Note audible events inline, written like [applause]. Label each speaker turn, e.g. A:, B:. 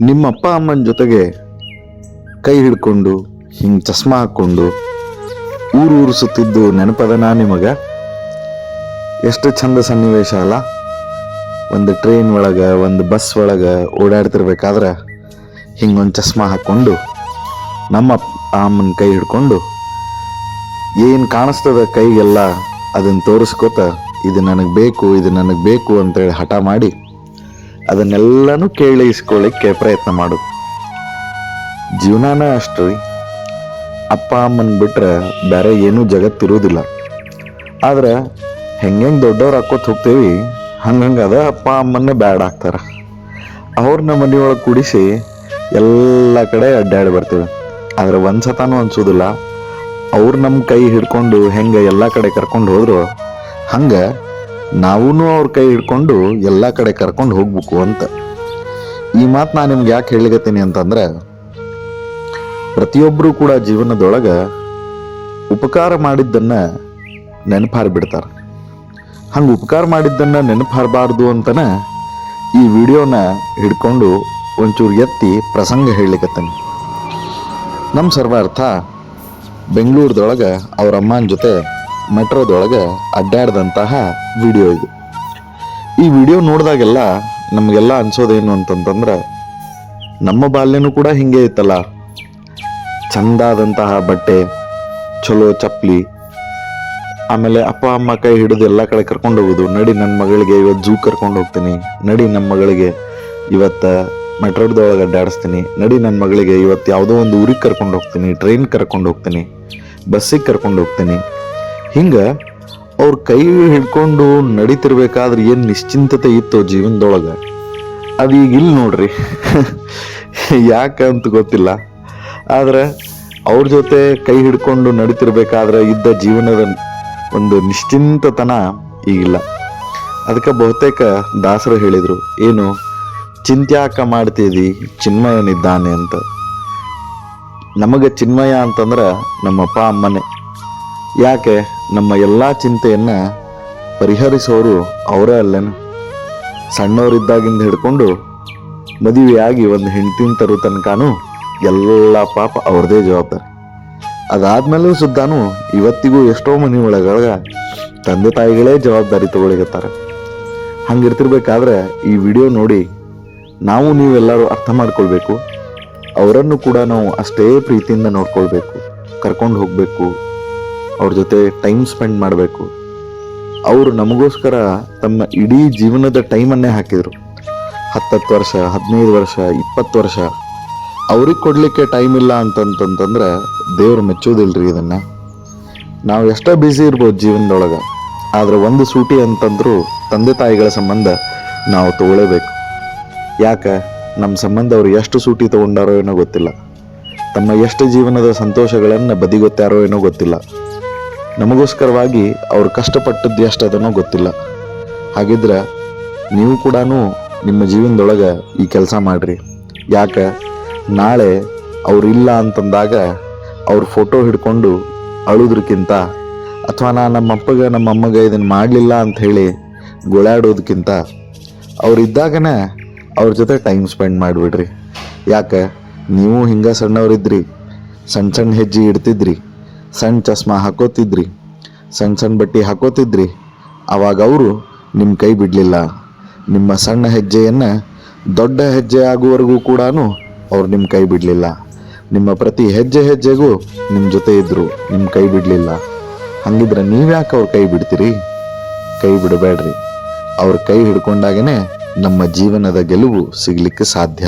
A: ನಿಮ್ಮ ಅಪ್ಪ ಅಮ್ಮನ ಜೊತೆಗೆ ಕೈ ಹಿಡ್ಕೊಂಡು, ಹಿಂಗೆ ಚಸ್ಮಾ ಹಾಕ್ಕೊಂಡು ಊರು ಊರು ಸುತ್ತಿದ್ದು ನೆನಪದನಾ ನಿಮಗೆ? ಎಷ್ಟು ಚಂದ ಸನ್ನಿವೇಶ ಅಲ್ಲ? ಒಂದು ಟ್ರೈನ್ ಒಳಗೆ, ಒಂದು ಬಸ್ ಒಳಗೆ ಓಡಾಡ್ತಿರ್ಬೇಕಾದ್ರೆ ಹಿಂಗೊಂದು ಚಸ್ಮಾ ಹಾಕ್ಕೊಂಡು, ನಮ್ಮ ಅಮ್ಮನ ಕೈ ಹಿಡ್ಕೊಂಡು ಏನು ಕಾಣಿಸ್ತದ ಕೈಗೆಲ್ಲ ಅದನ್ನು ತೋರಿಸ್ಕೊತ, ಇದು ನನಗೆ ಬೇಕು, ಇದು ನನಗೆ ಬೇಕು ಅಂತೇಳಿ ಹಠ ಮಾಡಿ ಅದನ್ನೆಲ್ಲನೂ ಕೇಳಿ ಇಸ್ಕೊಳ್ಳಿಕ್ಕೆ ಪ್ರಯತ್ನ ಮಾಡು. ಜೀವನಾನ ಅಷ್ಟು. ಅಪ್ಪ ಅಮ್ಮನ ಬಿಟ್ರೆ ಬೇರೆ ಏನೂ ಜಗತ್ತಿರೋದಿಲ್ಲ ಆದ್ರೆ ಹೆಂಗೆ ದೊಡ್ಡವ್ರು ಹಾಕೋತ ಹೋಗ್ತೇವಿ, ಹಂಗಂಗೆ ಅದ ಅಪ್ಪ ಅಮ್ಮನ್ನೇ ಬ್ಯಾಡ್ ಹಾಕ್ತಾರ ಅವ್ರನ್ನ ಮನೆಯೊಳಗೆ ಕೂಡಿಸಿ ಎಲ್ಲ ಕಡೆ ಅಡ್ಡಾಡಿ ಬರ್ತೀವಿ. ಆದ್ರೆ ಒಂದು ಸತಾನು ಅನ್ಸೋದಿಲ್ಲ. ಅವ್ರು ನಮ್ಮ ಕೈ ಹಿಡ್ಕೊಂಡು ಹೆಂಗೆ ಎಲ್ಲ ಕಡೆ ಕರ್ಕೊಂಡು ಹೋದ್ರು, ಹಂಗೆ ನಾವೂ ಅವ್ರ ಕೈ ಹಿಡ್ಕೊಂಡು ಎಲ್ಲ ಕಡೆ ಕರ್ಕೊಂಡು ಹೋಗ್ಬೇಕು ಅಂತ. ಈ ಮಾತು ನಾನು ನಿಮ್ಗೆ ಯಾಕೆ ಹೇಳಿಗತ್ತೀನಿ ಅಂತಂದ್ರೆ ಪ್ರತಿಯೊಬ್ಬರೂ ಕೂಡ ಜೀವನದೊಳಗೆ ಉಪಕಾರ ಮಾಡಿದ್ದನ್ನ ನೆನಪಾರ್ ಬಿಡ್ತಾರೆ. ಹಂಗೆ ಉಪಕಾರ ಮಾಡಿದ್ದನ್ನ ನೆನಪಾರಬಾರ್ದು ಅಂತನ ಈ ವಿಡಿಯೋನ ಹಿಡ್ಕೊಂಡು ಒಂಚೂರು ಎತ್ತಿ ಪ್ರಸಂಗ ಹೇಳಲಿಕತ್ತೀನಿ. ನಮ್ಮ ಸರ್ವಾರ್ಥ ಬೆಂಗಳೂರದೊಳಗೆ ಅವರ ಅಮ್ಮನ ಜೊತೆ ಮೆಟ್ರೋದೊಳಗೆ ಅಡ್ಡಾಡ್ದಂತಹ ವಿಡಿಯೋ ಇದು. ಈ ವಿಡಿಯೋ ನೋಡಿದಾಗೆಲ್ಲ ನಮಗೆಲ್ಲ ಅನ್ಸೋದೇನು ಅಂತಂತಂದ್ರೆ, ನಮ್ಮ ಬಾಲ್ಯನೂ ಕೂಡ ಹಿಂಗೆ ಇತ್ತಲ್ಲ. ಚಂದಾದಂತಹ ಬಟ್ಟೆ, ಚಲೋ ಚಪ್ಪಲಿ, ಆಮೇಲೆ ಅಪ್ಪ, ಅಮ್ಮ ಕೈ ಹಿಡಿದು ಎಲ್ಲ ಕಡೆ ಕರ್ಕೊಂಡು ಹೋಗೋದು. ನಡಿ ನನ್ನ ಮಗಳಿಗೆ ಇವತ್ತು ಜೂ ಕರ್ಕೊಂಡು ಹೋಗ್ತೀನಿ. ನಡಿ ನನ್ನ ಮಗಳಿಗೆ ಇವತ್ತು ಮೆಟ್ರೋದೊಳಗೆ ಅಡ್ಡಾಡಿಸ್ತೀನಿ. ನಡಿ ನನ್ನ ಮಗಳಿಗೆ ಇವತ್ತು ಯಾವುದೋ ಒಂದು ಊರಿಗೆ ಕರ್ಕೊಂಡು ಹೋಗ್ತೀನಿ. ಟ್ರೈನ್ ಕರ್ಕೊಂಡು ಹೋಗ್ತೀನಿ. ಬಸ್ಸಿಗೆ ಕರ್ಕೊಂಡು ಹೋಗ್ತೀನಿ. ಹಿಂಗೆ ಅವ್ರ ಕೈ ಹಿಡ್ಕೊಂಡು ನಡೀತಿರ್ಬೇಕಾದ್ರೆ ಏನು ನಿಶ್ಚಿಂತತೆ ಇತ್ತು ಜೀವನದೊಳಗೆ? ಅದು ಈಗ ಇಲ್ಲಿ ನೋಡ್ರಿ. [laughs] ಯಾಕಂತ ಗೊತ್ತಿಲ್ಲ. ಆದರೆ ಅವ್ರ ಜೊತೆ ಕೈ ಹಿಡ್ಕೊಂಡು ನಡೀತಿರ್ಬೇಕಾದ್ರೆ ಇದ್ದ ಜೀವನದ ಒಂದು ನಿಶ್ಚಿಂತತನ ಈಗಿಲ್ಲ ಅದಕ್ಕೆ ಬಹುತೇಕ ದಾಸರು ಹೇಳಿದರು, ಏನು ಚಿಂತ್ಯಾಕ ಮಾಡ್ತಿದಿ ಚಿನ್ಮಯನಿದ್ದಾನೆ ಅಂತ. ನಮಗೆ ಚಿನ್ಮಯ ಅಂತಂದ್ರೆ ನಮ್ಮಪ್ಪ ಅಮ್ಮನೇ. ಯಾಕೆ? ನಮ್ಮ ಎಲ್ಲ ಚಿಂತೆಯನ್ನು ಪರಿಹರಿಸೋರು ಅವರೇ ಅಲ್ಲೇನು? ಸಣ್ಣವರಿದ್ದಾಗಿಂದ ಹಿಡ್ಕೊಂಡು ಮದುವೆಯಾಗಿ ಒಂದು ಹೆಂಡತಿನ ತರೋ ತನಕನೂ ಎಲ್ಲ ಪಾಪ ಅವ್ರದೇ ಜವಾಬ್ದಾರಿ. ಅದಾದ್ಮೇಲೂ ಸುದ್ದಾನು ಇವತ್ತಿಗೂ ಎಷ್ಟೋ ಮನೆ ಒಳಗ ತಂದೆ ತಾಯಿಗಳೇ ಜವಾಬ್ದಾರಿ ತಗೊಳಿಗತ್ತಾರೆ ಹಂಗಿರ್ತಿರ್ಬೇಕಾದ್ರೆ ಈ ವಿಡಿಯೋ ನೋಡಿ ನಾವು ನೀವೆಲ್ಲರೂ ಅರ್ಥ ಮಾಡ್ಕೊಳ್ಬೇಕು. ಅವರನ್ನು ಕೂಡ ನಾವು ಅಷ್ಟೇ ಪ್ರೀತಿಯಿಂದ ನೋಡ್ಕೊಳ್ಬೇಕು. ಕರ್ಕೊಂಡು ಹೋಗಬೇಕು. ಅವ್ರ ಜೊತೆ ಟೈಮ್ ಸ್ಪೆಂಡ್ ಮಾಡಬೇಕು. ಅವರು ನಮಗೋಸ್ಕರ ತಮ್ಮ ಇಡೀ ಜೀವನದ ಟೈಮನ್ನೇ ಹಾಕಿದರು. ಹತ್ತತ್ತು ವರ್ಷ, ಹದಿನೈದು ವರ್ಷ, ಇಪ್ಪತ್ತು ವರ್ಷ. ಅವ್ರಿಗೆ ಕೊಡಲಿಕ್ಕೆ ಟೈಮ್ ಇಲ್ಲ ಅಂತಂತಂತಂದ್ರೆ ದೇವ್ರು ರೀ ಇದನ್ನು. ನಾವು ಎಷ್ಟೋ ಬ್ಯುಸಿ ಇರ್ಬೋದು ಜೀವನದೊಳಗೆ. ಆದರೆ ಒಂದು ಸೂಟಿ ಅಂತಂದರೂ ತಂದೆ ತಾಯಿಗಳ ಸಂಬಂಧ ನಾವು ತಗೊಳ್ಳೇಬೇಕು ಯಾಕೆ? ನಮ್ಮ ಸಂಬಂಧ ಅವರು ಎಷ್ಟು ಸೂಟಿ ತಗೊಂಡಾರೋ ಏನೋ ಗೊತ್ತಿಲ್ಲ. ತಮ್ಮ ಎಷ್ಟು ಜೀವನದ ಸಂತೋಷಗಳನ್ನು ಬದಿಗೊತ್ತಾರೋ ಏನೋ ಗೊತ್ತಿಲ್ಲ. ನಮಗೋಸ್ಕರವಾಗಿ ಅವ್ರು ಕಷ್ಟಪಟ್ಟದ್ದು ಎಷ್ಟು ಅದನ್ನೋ ಗೊತ್ತಿಲ್ಲ. ಹಾಗಿದ್ರೆ ನೀವು ಕೂಡ ನಿಮ್ಮ ಜೀವನದೊಳಗೆ ಈ ಕೆಲಸ ಮಾಡಿರಿ. ಯಾಕೆ? ನಾಳೆ ಅವ್ರು ಇಲ್ಲ ಅಂತಂದಾಗ ಅವ್ರ ಫೋಟೋ ಹಿಡ್ಕೊಂಡು ಅಳೋದ್ರಕ್ಕಿಂತ ಅಥವಾ ನಾ ನಮ್ಮ ಅಪ್ಪಗೆ, ನಮ್ಮ ಅಮ್ಮಗೆ ಇದನ್ನು ಮಾಡಲಿಲ್ಲ ಅಂತ ಹೇಳಿ ಗೋಳಾಡೋದಕ್ಕಿಂತ ಅವ್ರು ಇದ್ದಾಗನೇ ಅವ್ರ ಜೊತೆ ಟೈಮ್ ಸ್ಪೆಂಡ್ ಮಾಡಿಬಿಡ್ರಿ. ಯಾಕೆ? ನೀವು ಹಿಂಗೆ ಸಣ್ಣವರಿದ್ರಿ ಸಣ್ಣ ಸಣ್ಣ ಹೆಜ್ಜೆ ಇಡ್ತಿದ್ರಿ. ಸಣ್ಣ ಚಸ್ಮಾ ಹಾಕೋತಿದ್ರಿ. ಸಣ್ಣ ಸಣ್ಣ ಬಟ್ಟೆ ಹಾಕೋತಿದ್ರಿ. ಆವಾಗ ಅವರು ನಿಮ್ಮ ಕೈ ಬಿಡಲಿಲ್ಲ. ನಿಮ್ಮ ಸಣ್ಣ ಹೆಜ್ಜೆಯನ್ನು ದೊಡ್ಡ ಹೆಜ್ಜೆ ಆಗುವವರೆಗೂ ಕೂಡ ಅವ್ರು ನಿಮ್ಮ ಕೈ ಬಿಡಲಿಲ್ಲ. ನಿಮ್ಮ ಪ್ರತಿ ಹೆಜ್ಜೆ ಹೆಜ್ಜೆಗೂ ನಿಮ್ಮ ಜೊತೆ ಇದ್ದರು ನಿಮ್ಮ ಕೈ ಬಿಡಲಿಲ್ಲ. ಹಂಗಿದ್ರೆ ನೀವ್ಯಾಕೆ ಅವ್ರ ಕೈ ಬಿಡ್ತೀರಿ? ಕೈ ಬಿಡಬೇಡ್ರಿ. ಅವ್ರ ಕೈ ಹಿಡ್ಕೊಂಡಾಗನೇ ನಮ್ಮ ಜೀವನದ ಗೆಲುವು ಸಿಗಲಿಕ್ಕೆ ಸಾಧ್ಯ.